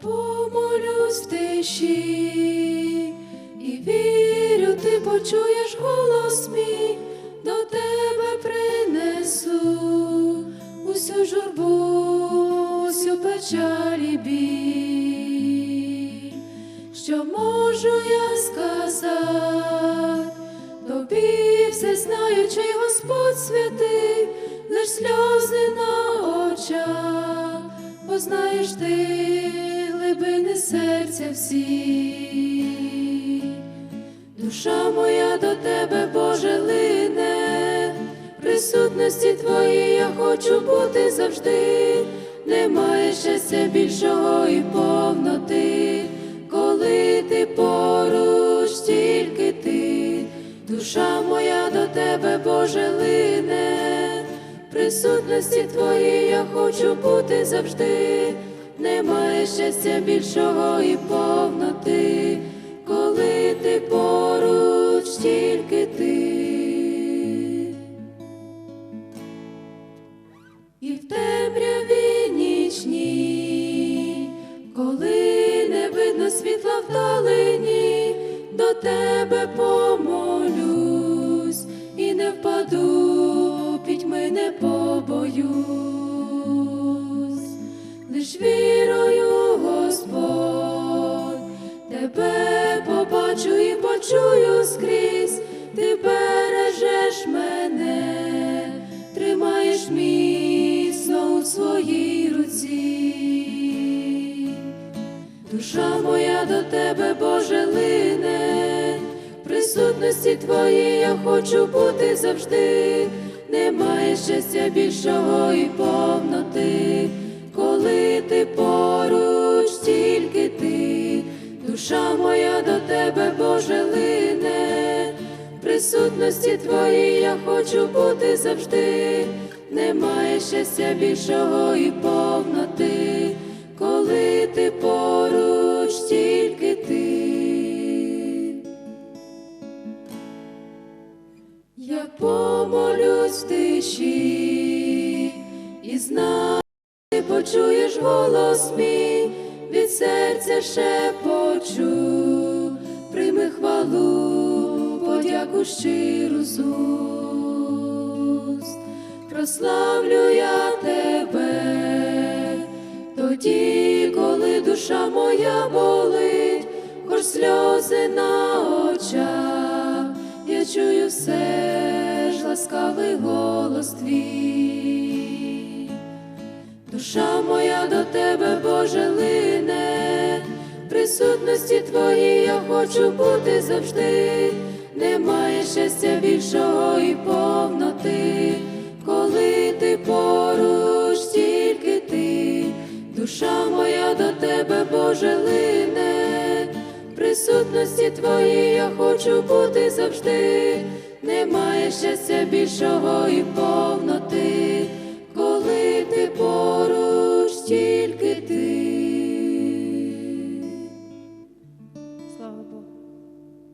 помолюсь в тиші, і вірю, ти почуєш голос мій, до тебе принесу усю журбу, усю печаль і біль. Що можу я сказати, тобі все знаючий Господь святий, лиш сльози на очах, познаєш ти серця всі. Душа моя до тебе, Боже, лине, присутності Твоїй я хочу бути завжди, немає щастя більшого і повноти, коли ти поруч, тільки ти, душа моя до тебе, Боже, лине, присутності Твоїй я хочу бути завжди, немає щастя більшого і повноти, коли ти поруч, тільки ти. І в темряві нічні, коли не видно світла вдалині, до тебе помолюсь і не впаду, пітьми не побоюсь, Душа моя до тебе, Боже, лине, в присутності Твоїй я хочу бути завжди, немає щастя більшого і повноти, коли ти поруч, тільки ти, душа моя до тебе, Боже, лине, в присутності Твоїй я хочу бути завжди, немає щастя більшого і повноти, коли ти поруч, тільки ти. Я помолюсь в тиші і знаю, ти почуєш голос мій, від серця шепочу, прийми хвалу, подяку щиру з уст. прославлю я тебе, тоді, душа моя болить, хоч сльози на очах, я чую все ж ласкавий голос твій. Душа моя до тебе, Боже, лине, в присутності Твоїй я хочу бути завжди, немає щастя більшого душа моя до тебе, Боже, лине, присутності твої, я хочу бути завжди, немає щастя більшого і повноти, коли ти поруч, тільки ти.